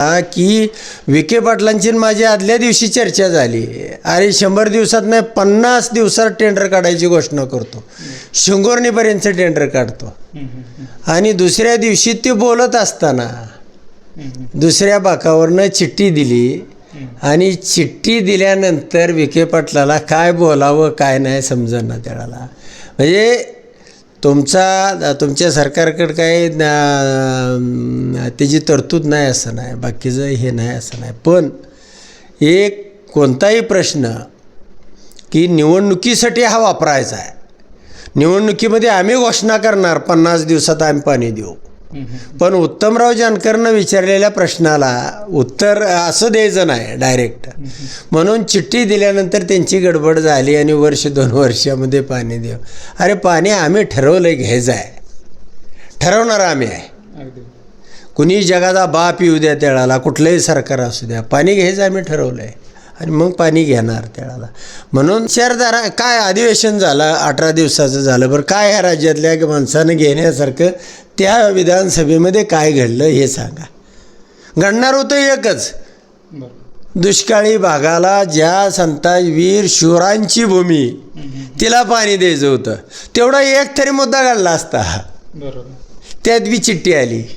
हा, की विखे पाटलांची माझी आदल्या दिवशी चर्चा झाली. अरे शंभर दिवसात नाही पन्नास दिवसात टेंडर काढायची घोषणा करतो. शिंगोरणीपर्यंत टेंडर काढतो. आणि दुसऱ्या दिवशी ते बोलत असताना दुसऱ्या बाकावरनं चिठ्ठी दिली. आणि चिठ्ठी दिल्यानंतर विखे पाटलाला काय बोलावं काय नाही समजेना त्याला. म्हणजे तुमचा तुमच्या सरकारकडे काही त्याची तरतूद नाही असं नाही बाकीचं हे नाही असं नाही. पण एक कोणताही प्रश्न की निवडणुकीसाठी हा वापरायचा आहे. निवडणुकीमध्ये आम्ही घोषणा करणार पन्नास दिवसात आम्ही पाणी देऊ. पण उत्तमराव जानकरनं विचारलेल्या प्रश्नाला उत्तर असं द्यायचं नाही डायरेक्ट म्हणून चिठ्ठी दिल्यानंतर त्यांची गडबड झाली आणि वर्ष दोन वर्षामध्ये पाणी देऊ अरे पाणी आम्ही ठरवलं घ्यायचं आहे. ठरवणार आम्ही आहे. कुणी जगाचा बाप येऊ द्या त्याळाला कुठलंही सरकार असू द्या पाणी घ्यायचं आम्ही ठरवलं आहे आणि मग पाणी घेणार त्याळाला. म्हणून शहरदारा काय अधिवेशन झालं अठरा दिवसाचं झालं बरं काय ह्या राज्यातल्या माणसानं घेण्यासारखं त्या विधानसभेमध्ये काय घडलं हे सांगा. घडणार होतं एकच. दुष्काळी भागाला ज्या संतावीर शिवरांची भूमी तिला पाणी द्यायचं होतं. तेवढा एक तरी मुद्दा घडला असता. बरोबर. त्यात बी चिठ्ठी आली.